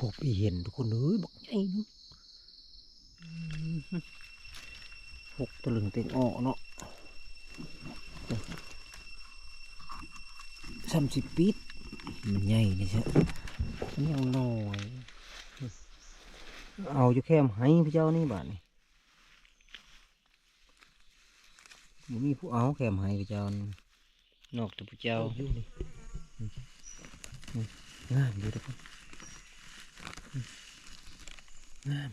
พบอีเห็นทุกคนเอ้ยบักใหญ่เนึงหกตะลึงเต็งออกเนาะสามสิบปีมันใหญ่นี่ใช่มันยังน้อย เอาอยู่แค่ให้พระเจ้านี่บาทนี่บ่มีผู้เอาแค่ให้พระเจ้านอกจากพระเจ้าอยู่นี่งามอยู่ทุกคน งาม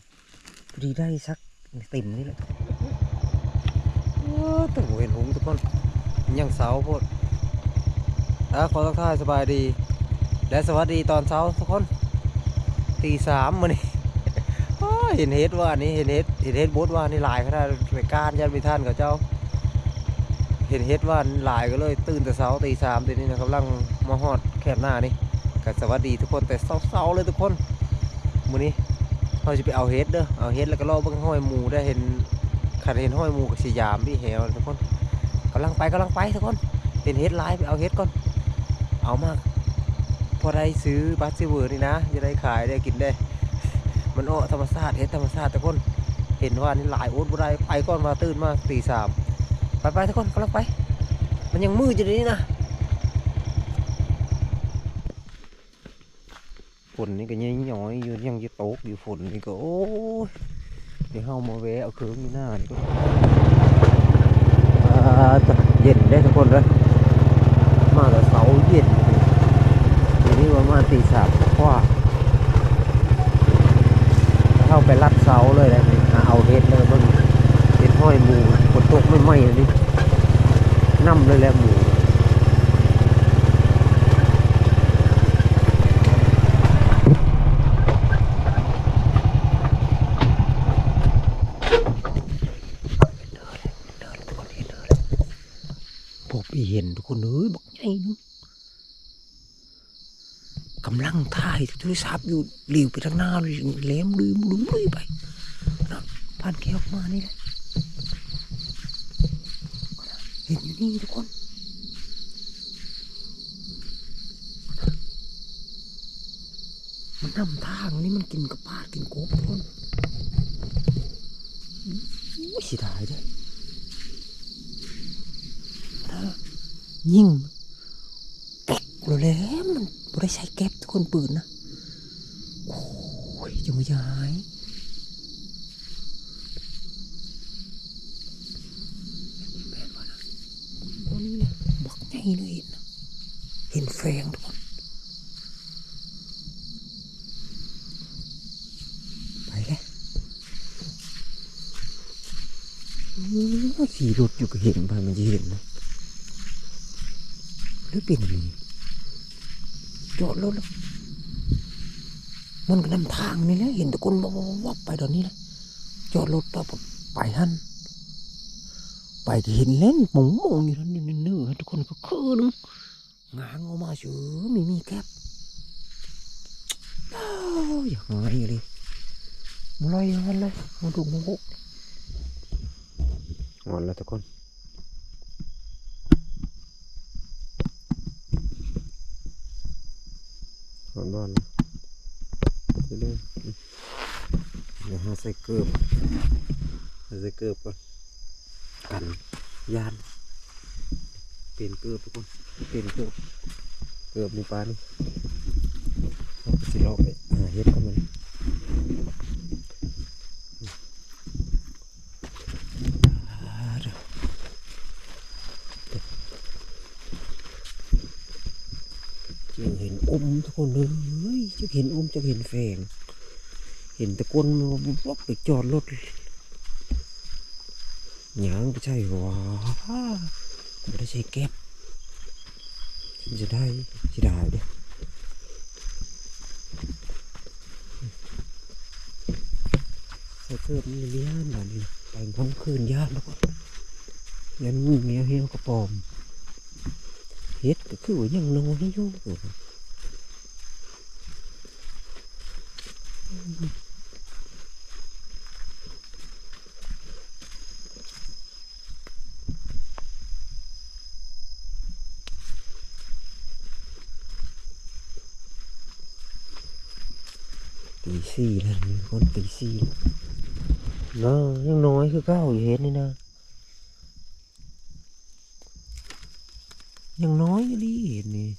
พอดีได้สักติ่มนี่แหละโอ้ตัวเห็นหงทุกคนยังเสาพดอะขอทักทายสบายดี และสวัสดีตอนเช้าทุกคนตีสามมานี่อ้าเห็นเฮ็ดว่านี่เห็นเฮ็ดเห็นเฮ็ดบดว่านี่ลายขนาดไปก้านยันไปท่านกับเจ้า เห็นเฮ็ดว่าลายก็เลย ตื่นแต่เช้าตีสามตีนี้นะกำลังมาฮอดแคบหน้านี่ก็สวัสดีทุกคนแต่เช้าๆเลยทุกคน มื้อนี้เราจะไปเอาเฮ็ดเด้อเอาเฮ็ดแล้วก็รอเบิ่งห้อยหมูได้เห็นขันเห็นห้อยหมูกับสยามพี่แหวทุกคนกำลังไปกำลังไปทุกคนเห็นเฮ็ดหลายไปเอาเฮ็ดก่อนเอามากพอได้ซื้อบัสซิเวอร์นี่นะจะได้ขายได้กินได้ มันโอ้ธรรมชาติเฮ็ดธรรมชาติทุกคนเห็นว่านี่หลายโอ๊ตบ่ได้ไปก่อนมาตื่นมาตีสามไปไปทุกคนกำลังไป มันยังมืดอยู่นี่นะ นนี่ก็ยังย้อยอยู่ยังจะตกอยู่ฝนนี่ก็โอ้ยเดี๋ยวเฮามาแวะเอาเครื่องนี่หน้านี่ก็เย็นได้ทุกคนเลยมาแต่เสาเย็นทีนี้ว่ามาตีสามกว่าเข้าไปรัดเสาเลยเลยเอาเฮ็ดเลยเบิ่งเฮ็ดห้อยหมูฝนตกไม่ไหม้เลยนี่น้ำเลยแหละหมู เดินทุกคนเห็นเดินพบอี เห็นทุกคนเอ้ยบอกใหญ่นึงกำลังถ่ายโทรศัพท์อยู่หลิวไปทางหน้าเลยแหลมลืมลืมลืมไปนะผ่านแก้วมานี่แหละเห็นอยู่นี่ทุกคนมันนำทางนี่มันกินกระปาดกินโกบทุกคนโอ้ยเสียดายเด้ยิ่ ยิ่งเก็กเลยแล้วมันบริใช้แก๊ปทุกคนปืนนะโอ้ยจะไม่ย้ายบอกใหญ่เลยเห็นเห็นแฟงทุกคนไปเลยอื้อขี่รถอยู่ก็เห็นไปมันจะเห็นนะหรือ เป็นจอดรถแล้วมันก็นำทางนี่แหละเห็นตะคนวับไปตอนนี้เลยจอดรถแล้วไปหันไปเห็นเล่นหมงมองอยู่นั่นนี่เนื้อทุกคนก็คืนงางออกมาเฉยมีมีแก๊บอย่างไรเลยมาลอยมันเลยมาดูโมโหอ่อนแล้วทุกคน หอนบอลไปเลยเดี๋ยวหาใส่เกือบหาใส่เกือบก่อนกันยานเปลี่ยนเกือบทุกคนเปลี่ยนเกือบเกือบนี่ปลานี่เราไปสิเลาะไปหาเห็ดกันมันอ่าเด้อ จะเห็นอ มทุกคนเลยจะเห็นอมจะเห็นแฝงเห็นตะกนบล็อกไปจอดรถหยางไปใช่หวะไม่ได้ใช้แก๊บจะได้จะได้เด้อใส่เกือบนี่เลี้ยนแบบนี้ไปพ้องคืนญาติแล้วก็ยันงูเงี้ยเหี้ยวกระปอมเฮ็ดก็คือว่ายังน้อยอยู่ ตีสี่แล้วนี่คนตีสี่เนาะยังน้อยคือเก้าอยู่เห็นนี่นะ ยังน้อยอยู่ดิเห็นนี่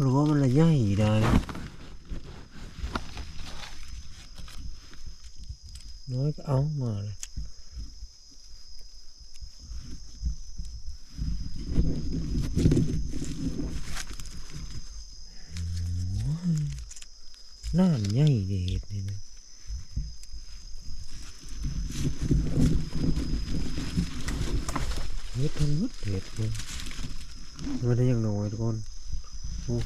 หรือว่ามันละใหญ่ได้น้อยก็เอามาเลยน้ำใหญ่เด็ดนี่นะ เฮ็ดทั้งหมดเห็ดเลยมันได้ยังน้อยทุกคนโอ้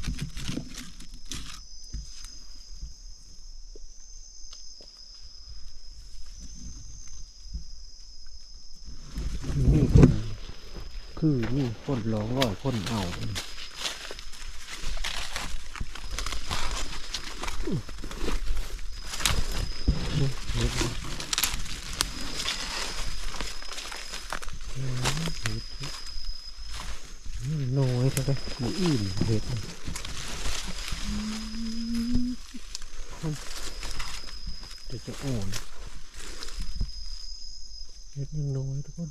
นี่คนคือนี่คนร้องร้อยคนเอาเฮ็ดเฮ็ดนี่น้อยจังเลย มีอิ่มเห็ดเดี๋ยวจะอ่อนเห็ดยังน้อยทุกคน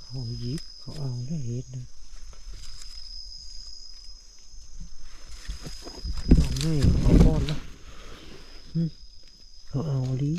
เขาหยิบเขาเอาได้เห็ดนะเอาง่ายเอาก้อนละเขาเอาดิ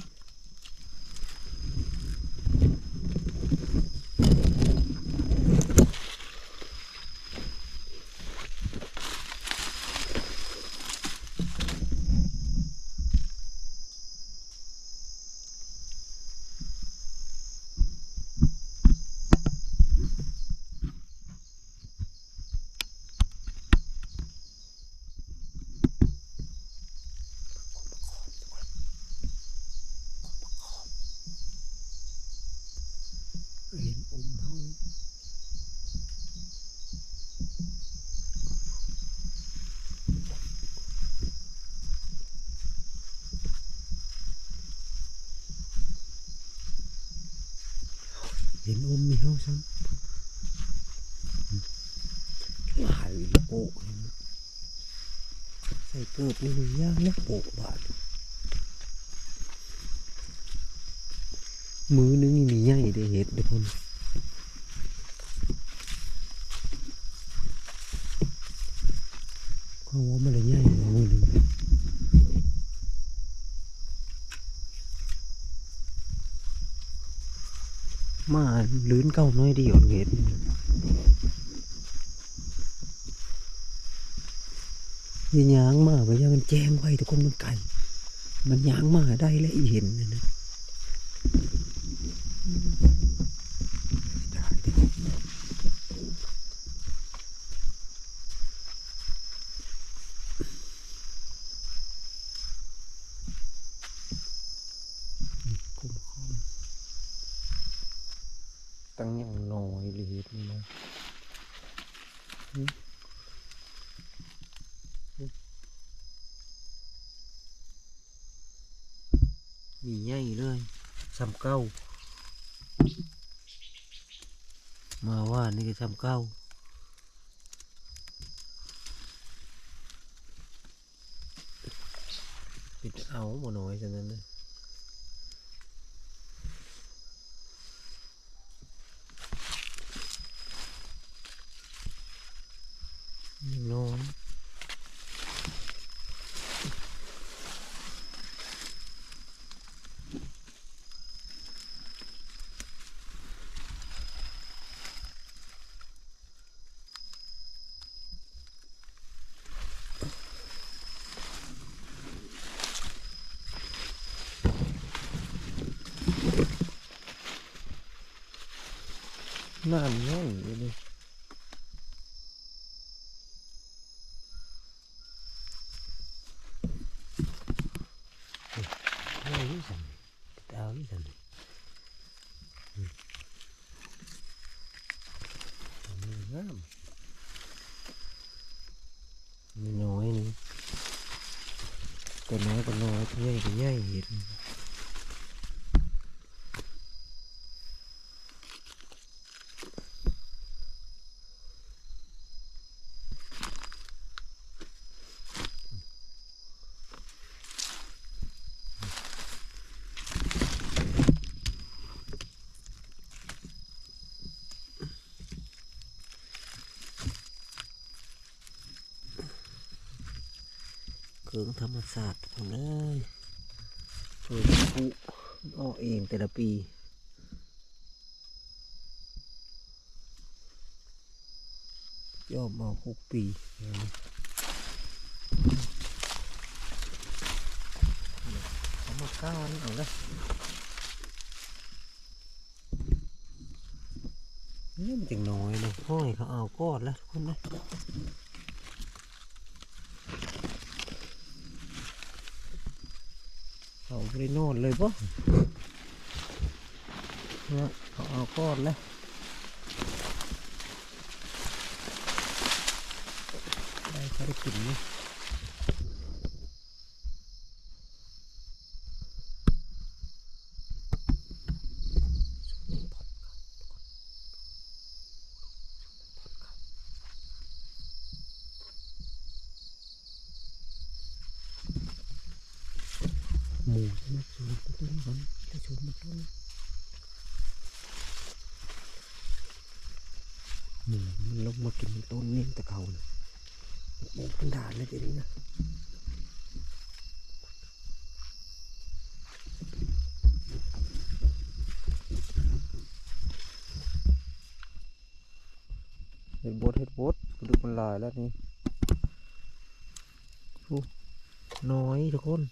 เห็นอมเฮาเห็นอมมีเฮาซ้ำหลายโปะใส่เกิบนี่มันยากนะโปะบาดมือนึงมีใหญ่ได้เห็ดเด้อคนก็ว่ามันละใหญ่นะมือนึงมา ลื้นเก้าน้อยเดียวเห็ดอยันยางมาไปยังมันแจ้งไว้ทุกคนมันไก่ มันยางมาได้แล้วอีเห็นนะนะ ได้เด้อนี่กุ้มข้อมตั้งอย่างน้อยเลยเฮ็ดนี่นะอืมอืมมีใหญ่เลยสำเก้า มา ว่านี่ก็ทำเก้าปิดเอาหมน้อยฉะนั้นนะยังน้อย น้ำย่อยอยู่เลยเอาอยู่สั่นเอาอยู่สั่นอืมอันนี้งามมีน้อยนี่ตัวน้อยก็น้อยตัวใหญ่ก็ใหญ่เห็น เค รื่องธรรมศาสตร์ทุกคนเอ้ยเปิดปุออกเองแต่ละปียอมมาหกปีเขามาก้าวนเอาละนี่มันจังน้อยเลยห้อยเขาเอากอดแล้วทุกคนนะ เขาไปนอนเลยปะเนี่ยเขาเอาก้อนแล้วได้เขาได้กินนี่ หมูมาชมต้นมันจะชมมันต้นหมูมันลงมากินต้นนี่ตะเขานะหมูขึ้นด่านเลยทีนี้นะเห็ดบดเห็ดบดกระดูกมันหลายแล้วนี่โอ้น้อยทุกคน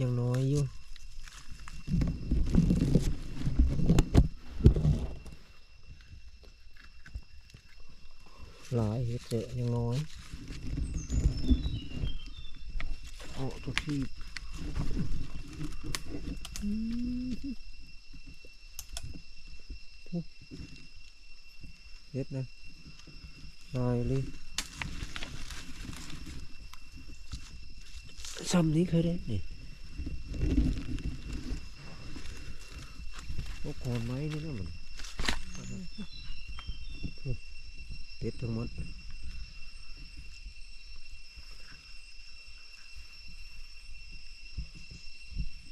ยังน้อยอยู่ หลายเห็ดเจอยังน้อยโอ้ตัวที่เห็ดนะลายเลยซ้ำนี้เคยได้นี่โอ้ขอนไม้นี่นะมัน เด็ดทั้งหมด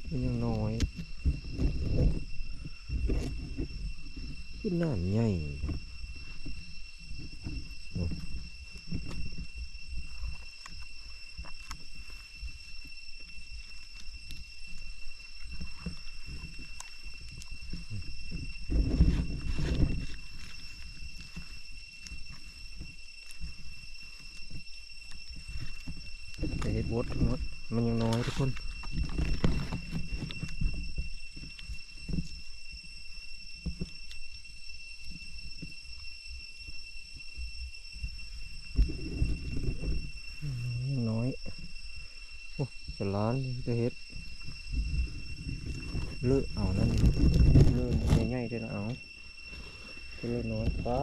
มันยังน้อยขึ้นน้ำใหญ่โอ้แต่เห็ ดบดหมดมันยังน้อยทุกคนยังน้อยโอ้จะล้านจะเห็ดเลือกเอานั่นเลือกง่ายๆด้วยนะเอาเลือกน้อยฟ้า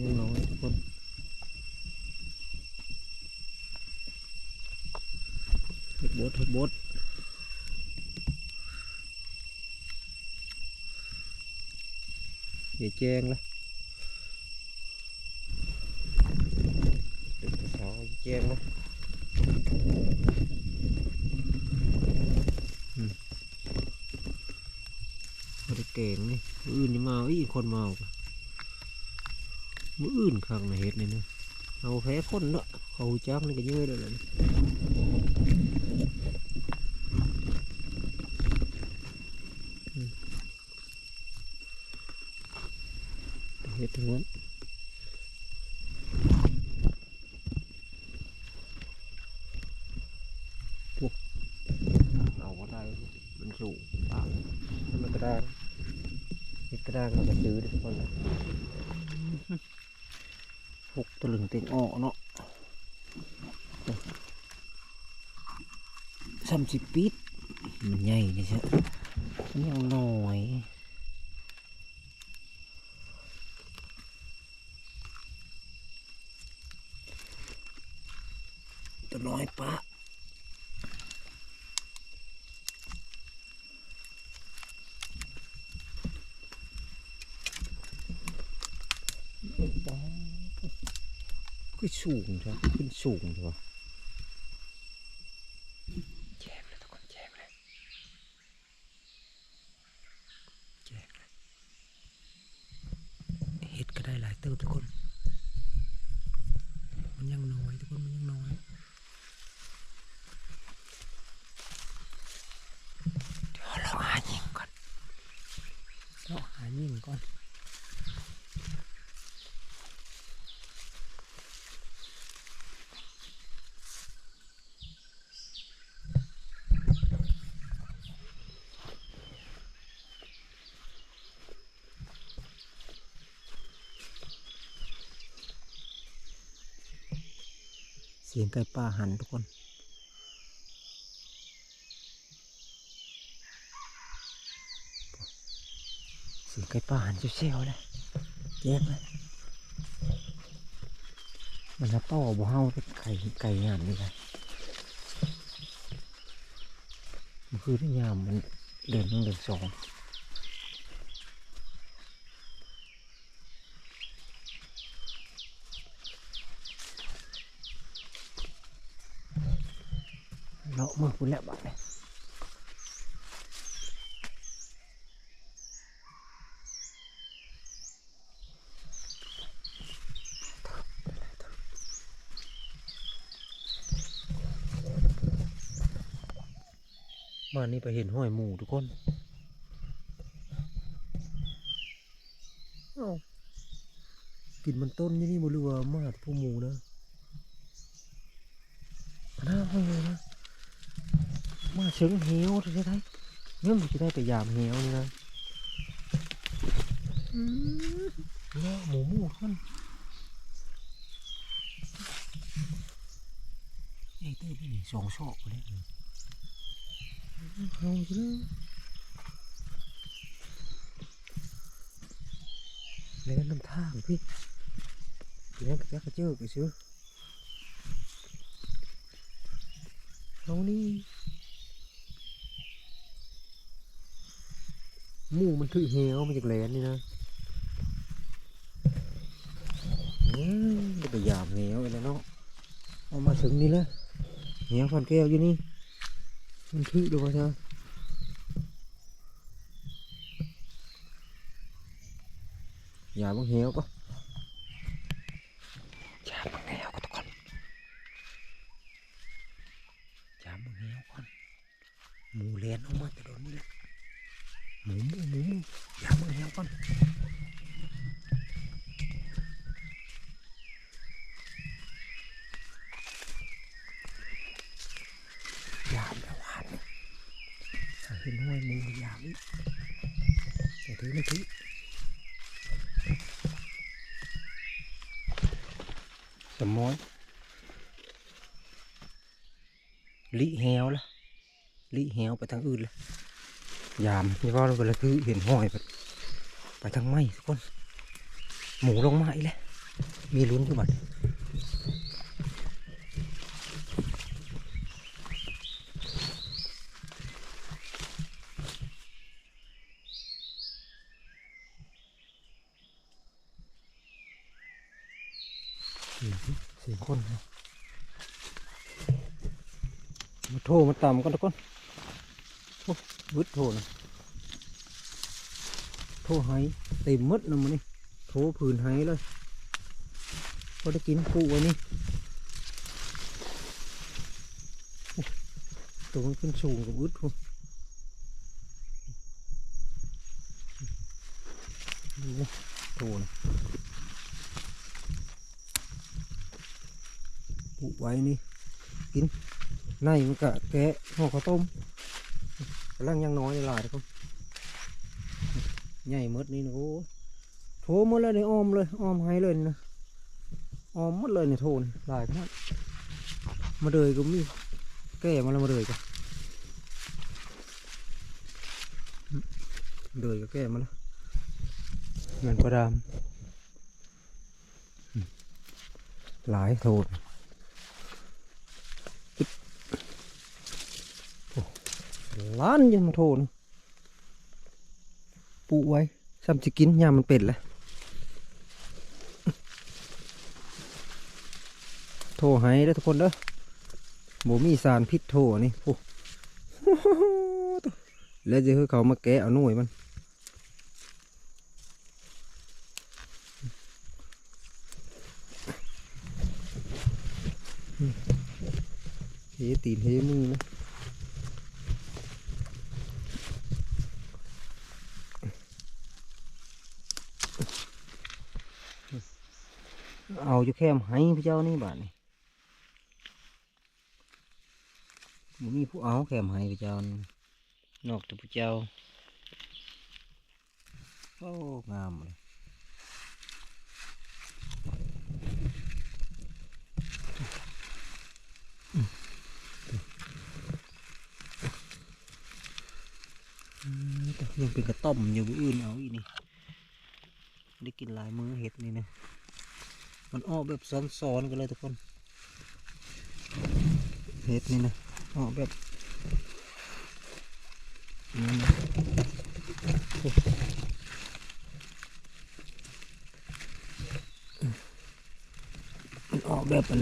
ยังน้อยทุกคนเฮ็ ดบดเฮ็ดบดอย่าแจ้งละเด็กสาวอย่าแจ้งละอืมบ่ได้เก่งนี่มืออื่นนี่มาอีกคนเมาปะมืออื่นข้างในเห็ดนี่นะเอาแพ้คนเนาะเขาจักนี่ก็เยอะเลยแหละนี่อืม เห็ดทั้งนั้นพวกเอาว่าได้มันสูงปากมันกระด้างเห็ดกระด้างเราก็ซื้อทุกคนเลยหกตะลึงเต็งออเนาะสามสิบปีมันใหญ่นี่ใช่มันยังน้อย ขึ้นสูงใช่ขึ้นสูงใช่ปะ เสียงไก่ป่าหันทุกคนเสียงไก่ป่าหันเชี่ยวๆเลยแยกเลยมันจะต่อบ่เฮาแต่ไก่ไก่ยามนี่เลยมันคือที่ยามมันเดินหนึ่งเดินสองเลาะ มือคุณแล้วบ้าเลยมานี่ไปเห็นห้อยหมูทุกคนเอ้ากินมันต้นนี่นี่บรัวามาดผู้หมูนะอันน่าห้อยเลยนะ มาเชิงเหี่ยวใช่ไหมเนี่ยมันจะได้ไปยามเหี่ยวนี่นะอืมเนี่ยหมูหมูท่านไอ้เต้ยนี่สองชอกเลยเอาสิเล่นน้ำทางพี่เล่นกระเจ้ากระเจ้าไปซื้อเอานี่ มูมันถือเหวมาจากแหลนนี่นะอืมจะไปยามเหวไปแล้วเนาะเอามาถึงนี่แล้วเหวฟันแก้วอยู่นี่ มันถือดูว่าเธออย่าบังเหี่ยวก็ทุกคนอย่าบังเหี่ยวก่อนหมูเลียนออกมาแต่โดนนี่เลยหมูหมูหมูหมูอย่าบังเหี่ยวก่อนอย่าแบบว่าเนี่ยถ้าเห็นห้อยหมูอย่าอีก อย่าถือไม่ถือสมอยลิแหวละลิแหวไปทางอื่นเลยยามนี่ว่าเราเวลาคือเห็นห้อยไปไปทางไม้ทุกคน หมูลงมาอีกแล้วมีลุ้นทุกบัด สี่สี่คนนะมาโทรมา ต่ำกันทุกคนโอ้วึดโทรนะโทรไห้เต็มมดนะมันนี่โทรผืนไห้เลยพอได้กินปูอันนี้ตัวมันขึ้นสูงกับวึดโทรโอ้โทรนะปูไว้นี่กิน ในมันกะแกะห่อข้าวต้มกำลังยังน้อยหลายทุกคนใหญ่มดนี่นะโอ้โถหมดเลยนี่ออมเลยออมให้เลยนะออมหมดเลยนี่โถนหลายขนาดมาเลยก็มีแก่มาแล้วมาเลยกันเลยก็แก่มาแล้วเงินประดามอืมหลายโถน ล้านยังมาโทนปูไว้ซ้ำจะกินยามมันเป็ดแหละโทรให้เด้อทุกคนเด้อบ่มีสารพิษโทรนี่โอ้แล้วจะให้เขามาแกะเอาหน่วยมันเฮตีนเฮมือนะ อาอยู่แค่มให้พี่เจ้านี่บาทนี่บ่มีผู้เอาแคมให้พี่เจ้านอกจากพี่เจ้าโอ้งามเลยยังเป็นกระต้มอยู่อื่นเอาอีนี่ได้กินหลายมื้อเห็ดนี่นะ มันออกแบบซ้อนๆกันเลยทุกคนเห็ดนี่นะออกแบบนี่นะโอ้มันออกแบบมัน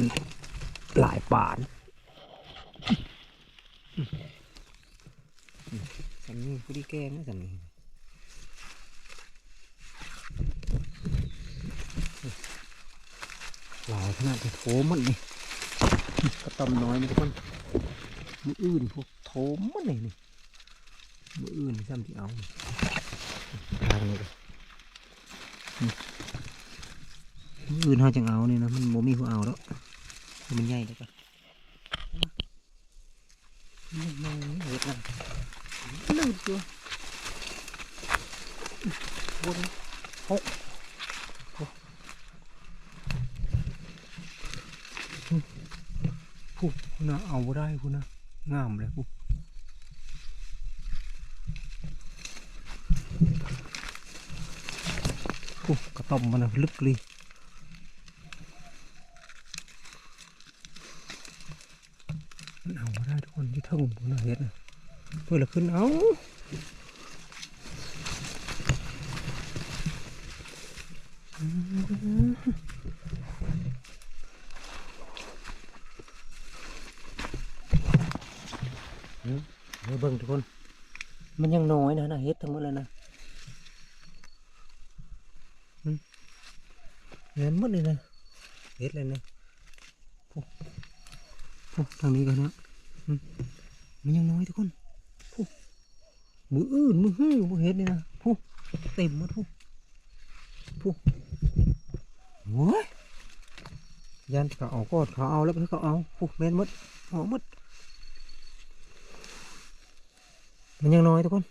หลายป่านสันนี้ผู้ดีแกงนะสันนี้ หลาย ขนาดที่โถมันนี่กระตอมน้อยนี่ทุกคนมืออื่นพวกโถมมันนี่นี่มืออื่นซ้ำที่เอาทางนี้เลยนี่มืออื่นเขาจังเอานี่นะมันโมมีผู้เอาแล้วมันใหญ่แล้วกันนี่นี่เห็ดนะลื่นตัวบนหก ผู้คุณ นะเอาได้คุณนะงามเลยผู้ผู้กระต่อมมันนะลึกเลยมันเอาได้ทุกคนที่เท่งผมนะเฮ็นะเพื่อละขึ้นเอาเดี๋ยวเบิ่งทุกคน มันยังน้อยนะนะเฮ็ดทั้งหมดเลยนะเห็นหมดเลยนะเฮ็ดเลยนะโอ้โอ้ทางนี้กันนะมันยังน้อยทุกคนโอ้มืออื่นมือหื้อมือเฮ็ดนี่นะโอ้เต็มหมดโอ้โอ้โอ้ยยันเขาเอาก็เขาเอาแล้วก็เขาเอาโอ้แม่นหมดเอาหมด มันยังน้อยทุกคน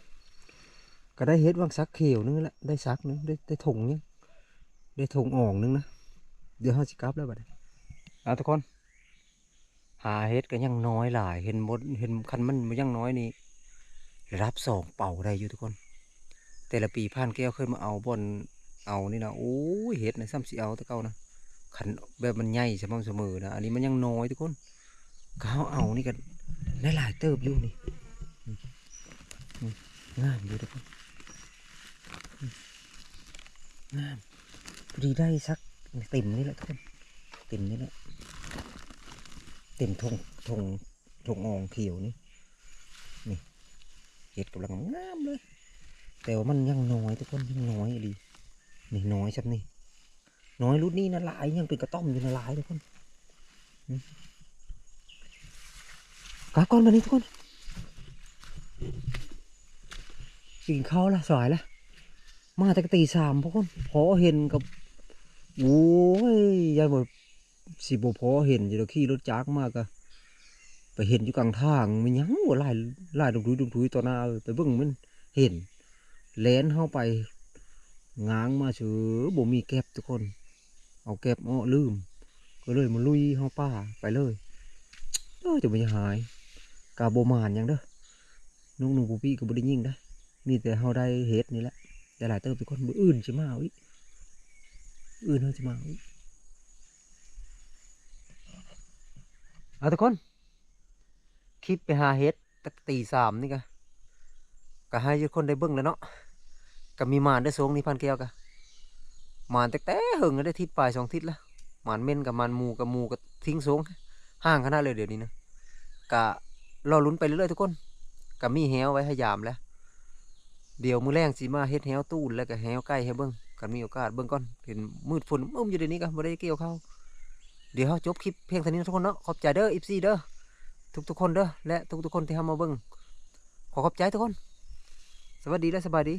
ก็ได้เฮ็ดวางซักเขียวนึงแหละได้ซักนึงได้ได้ถุงนึงได้ถุงอ่องนึงนะเดี๋ยวเขาสิกลับแล้วบัดนี้เอาทุกคน หาเฮ็ดก็ยังน้อยหลายเห็นหมดเห็นคันมันมันยังน้อยนี่รับสองเป่าได้อยู่ทุกคน แต่ละปีผ่านแก้วเคยมาเอาบนเอานี่นะโอ้เฮ็ดนะซ้ำสิเอาตะเก่านะขันแบบมันใหญ่สม่ำเสมอนะอันนี้มันยังน้อยทุกคนก็เขาเอานี่กันหลายเติบอยู่นี่ งามอยู่ทุกคนงามพอดีได้สักติ่มนี่แหละทุกคนติ่มนี่แหละติ่มทงทงทงองเขียวนี่นี่เห็ดกำลังงามเลย แต่ว่ามันยังน้อยทุกคนยังน้อยอดีนี่น้อยชับนี่น้อยรุ่นนี้นะลายยังเป็นกระต้อมอยู่นะลายทุกคนกลับก่อนมานี้ทุกคน กินข้าวละสายละมาแต่ก็ตีสามพวกคนพอเห็นกับโอ้ยยายบอกสิบพอเห็นอยู่ขี่รถจักรมากอะไปเห็นอยู่กลางทางมันยังว่าไล่ไล่ดุดุยดุดุยต่อหน้าไปเบิ่งมันเห็นแลนเข้าไปง้างมาเฉอบ่มีแก็บทุกคน เอาแก็บอ้อลืม ก็เลยมาลุยเข้าป่าไปเลยเออจะไม่หายกาโบมานยังเด้อนุ่งนุ่งปูปี้ก็บ่ได้ยิ่งได้ มีแต่เราได้เฮ็ดนี่แหละแต่หลายเติบเป็นคนมืออื่นจะมาอาอีกอื่นเขาจะมาอีกเอาทุกคน คลิปไปหาเฮ็ดตั้งตีสามนี่กะก็ให้ทุกคนได้เบิ่งแล้วเนาะก็มีหมานได้สงนี่พันแก้วกะหมานแต่แต่หึงก็ได้ทิศปลายสองทิศละหมานเม่นกับหมานหมูกับหมูกับทิ้งสงห่างขนาดเลยเดี๋ยวนี้นะกะรอลุ้นไปเรื่อยๆทุกคนกะมีแฮวไว้ให้ยามแล้ว เดี๋ยวมือแรงสีมาเฮ็ดแฮวตู้นแล้วก็แฮวใกล้ให้เบิ่งกันมีโอกาสเบิ่งก่อนเห็นมืดฝนอึมอยู่เดี๋ยวนี้ก็บ่ได้เกี่ยวเข้าเดี๋ยวเฮาจบคลิปเพียงเท่านี้ทุกคนเนาะขอบใจเด้ออิฟซีเด้อทุกๆคนเด้อและทุกๆคนที่ทำมาเบิ่งขอขอบใจทุกคน สวัสดีและสบายดี